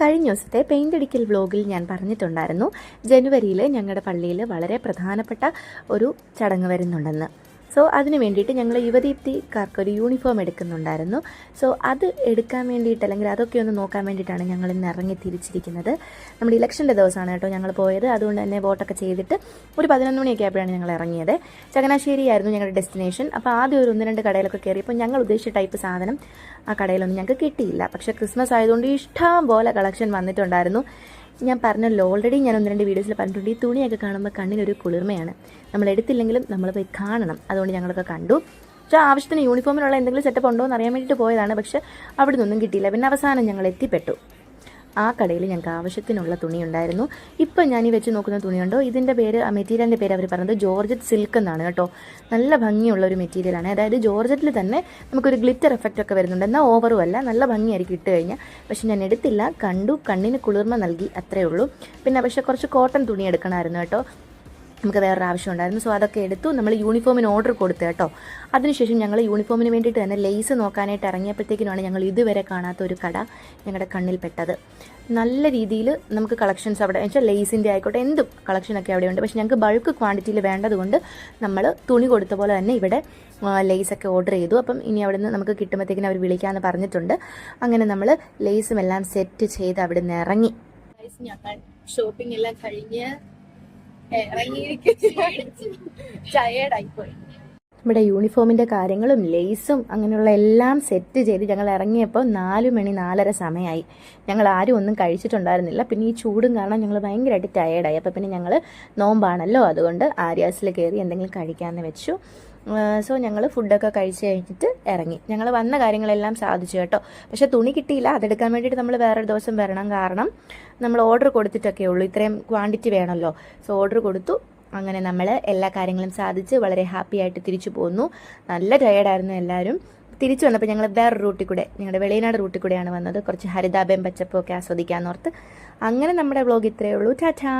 കഴിഞ്ഞ ദിവസത്തെ പെയിന്റ് അടിക്കൽ വ്ലോഗിൽ ഞാൻ പറഞ്ഞിട്ടുണ്ടായിരുന്നു. ജനുവരിയിൽ ഞങ്ങളുടെ പള്ളിയിൽ വളരെ പ്രധാനപ്പെട്ട ഒരു ചടങ്ങ് വരുന്നുണ്ടെന്ന്. സോ അതിന് വേണ്ടിയിട്ട് ഞങ്ങൾ യുവദീപ്തിക്കാർക്ക് ഒരു യൂണിഫോം എടുക്കുന്നുണ്ടായിരുന്നു. സോ അത് എടുക്കാൻ വേണ്ടിയിട്ട് അല്ലെങ്കിൽ അതൊക്കെ ഒന്ന് നോക്കാൻ വേണ്ടിയിട്ടാണ് ഞങ്ങൾ ഇന്ന് ഇറങ്ങി തിരിച്ചിരിക്കുന്നത്. നമ്മുടെ ഇലക്ഷന്റെ ദിവസമാണ് കേട്ടോ ഞങ്ങൾ പോയത്. അതുകൊണ്ട് തന്നെ വോട്ടൊക്കെ ചെയ്തിട്ട് ഒരു പതിനൊന്ന് മണിയൊക്കെ ആയപ്പോഴാണ് ഞങ്ങൾ ഇറങ്ങിയത്. ചങ്ങനാശ്ശേരി ആയിരുന്നു ഞങ്ങളുടെ ഡെസ്റ്റിനേഷൻ അപ്പോൾ ആദ്യം ഒരു ഒന്ന് രണ്ട് കടയിലൊക്കെ കയറിയപ്പോൾ ഞങ്ങൾ ഉദ്ദേശിച്ച ടൈപ്പ് സാധനം ആ കടയിലൊന്നും ഞങ്ങൾക്ക് കിട്ടിയില്ല. പക്ഷേ ക്രിസ്മസ് ആയതുകൊണ്ട് ഇഷ്ടം പോലെ കളക്ഷൻ വന്നിട്ടുണ്ടായിരുന്നു. ഞാൻ പറഞ്ഞല്ലോ ഓൾറെഡി ഞാൻ ഒന്ന് രണ്ട് വീഡിയോസിൽ പറഞ്ഞിട്ടുണ്ട്. ഈ തുണിയൊക്കെ കാണുമ്പോൾ കണ്ണിനൊരു കുളിർമയാണ്. നമ്മൾ എടുത്തില്ലെങ്കിലും നമ്മൾ പോയി കാണണം. അതുകൊണ്ട് ഞങ്ങളൊക്കെ കണ്ടു. പക്ഷേ ആവശ്യത്തിന് യൂണിഫോമിനുള്ള എന്തെങ്കിലും സെറ്റപ്പ് ഉണ്ടോ എന്ന് അറിയാൻ വേണ്ടിയിട്ട് പോയതാണ്. പക്ഷേ അവിടെ നിന്നൊന്നും കിട്ടിയില്ല. പിന്നെ അവസാനം ഞങ്ങൾ എത്തിപ്പെട്ടു. ആ കടയിൽ ഞങ്ങൾക്ക് ആവശ്യത്തിനുള്ള തുണി ഉണ്ടായിരുന്നു. ഇപ്പം ഞാൻ ഈ വെച്ച് നോക്കുന്ന തുണിയുണ്ടോ ഇതിന്റെ പേര് ആ മെറ്റീരിയലിന്റെ പേര് അവർ പറഞ്ഞത് ജോർജറ്റ് സിൽക്ക് എന്നാണ് കേട്ടോ. നല്ല ഭംഗിയുള്ള ഒരു മെറ്റീരിയലാണ് അതായത് ജോർജറ്റിൽ തന്നെ നമുക്കൊരു ഗ്ലിറ്റർ എഫക്റ്റ് ഒക്കെ വരുന്നുണ്ട്. എന്നാൽ ഓവറും അല്ല നല്ല ഭംഗിയായിരിക്കും ഇട്ട് കഴിഞ്ഞാൽ പക്ഷെ ഞാൻ എടുത്തില്ല. കണ്ടു കണ്ണിന് കുളിർമ നൽകി അത്രയേ ഉള്ളൂ. പിന്നെ പക്ഷേ കുറച്ച് കോട്ടൺ തുണി എടുക്കണമായിരുന്നു കേട്ടോ. നമുക്ക് വേറൊരു ആവശ്യം ഉണ്ടായിരുന്നു സോ അതൊക്കെ എടുത്തു നമ്മൾ യൂണിഫോമിന് ഓർഡർ കൊടുത്തു കേട്ടോ. അതിനുശേഷം ഞങ്ങൾ യൂണിഫോമിന് വേണ്ടിയിട്ട് തന്നെ ലേസ് നോക്കാനായിട്ട് ഇറങ്ങിയപ്പോഴത്തേക്കിനുമാണ് ഞങ്ങൾ ഇതുവരെ കാണാത്ത ഒരു കട ഞങ്ങളുടെ കണ്ണിൽ പെട്ടത്. നല്ല രീതിയിൽ നമുക്ക് കളക്ഷൻസ് അവിടെ വെച്ചാൽ ലേസിന്റെ ആയിക്കോട്ടെ എന്തും കളക്ഷനൊക്കെ അവിടെ ഉണ്ട്. പക്ഷേ ഞങ്ങൾക്ക് ബൾക്ക് ക്വാണ്ടിറ്റിയിൽ വേണ്ടതുകൊണ്ട് നമ്മൾ തുണി കൊടുത്ത പോലെ തന്നെ ഇവിടെ ലേസൊക്കെ ഓർഡർ ചെയ്തു. അപ്പം ഇനി അവിടെ നിന്ന് നമുക്ക് കിട്ടുമ്പോഴത്തേക്കിനും അവർ വിളിക്കാമെന്ന് പറഞ്ഞിട്ടുണ്ട്. അങ്ങനെ നമ്മൾ ലേസും എല്ലാം സെറ്റ് ചെയ്ത് അവിടെ നിന്ന് ഇറങ്ങി ഷോപ്പിംഗ് എല്ലാം കഴിഞ്ഞ് ടയേർഡായി പോയി നമ്മുടെ യൂണിഫോമിന്റെ കാര്യങ്ങളും ലേസും അങ്ങനെയുള്ള എല്ലാം സെറ്റ് ചെയ്ത് ഞങ്ങൾ ഇറങ്ങിയപ്പോൾ നാല് മണി നാലര സമയമായി. ഞങ്ങൾ ആരും ഒന്നും കഴിച്ചിട്ടുണ്ടായിരുന്നില്ല. പിന്നെ ഈ ചൂടും കാരണം ഞങ്ങൾ ഭയങ്കരമായിട്ട് ടയേർഡായി അപ്പോൾ പിന്നെ ഞങ്ങൾ നോമ്പാണല്ലോ. അതുകൊണ്ട് ആര്യാസിൽ കയറി എന്തെങ്കിലും കഴിക്കാമെന്ന് വെച്ചു. സോ ഞങ്ങൾ ഫുഡൊക്കെ കഴിച്ച് കഴിഞ്ഞിട്ട് ഇറങ്ങി. ഞങ്ങൾ വന്ന കാര്യങ്ങളെല്ലാം സാധിച്ചു കേട്ടോ. പക്ഷേ തുണി കിട്ടിയില്ല. അതെടുക്കാൻ വേണ്ടിയിട്ട് നമ്മൾ വേറൊരു ദിവസം വരണം കാരണം നമ്മൾ ഓർഡർ കൊടുത്തിട്ടൊക്കെ ഉള്ളൂ ഇത്രയും ക്വാണ്ടിറ്റി വേണമല്ലോ. സോ ഓർഡർ കൊടുത്തു. അങ്ങനെ നമ്മൾ എല്ലാ കാര്യങ്ങളും സാധിച്ച് വളരെ ഹാപ്പി ആയിട്ട് തിരിച്ചു പോന്നു. നല്ല ടയേർഡായിരുന്നു എല്ലാവരും തിരിച്ചു വന്നപ്പോൾ ഞങ്ങൾ വേറെ റൂട്ടിൽ കൂടെ ഞങ്ങളുടെ വെളിയനാട് റൂട്ടിൽ കൂടെയാണ് വന്നത്. കുറച്ച് ഹരിതാപയും പച്ചപ്പും ഒക്കെ ആസ്വദിക്കാമെന്നോർത്ത് അങ്ങനെ നമ്മുടെ വ്ളോഗ് ഇത്രയേ ഉള്ളൂ. ടാറ്റാ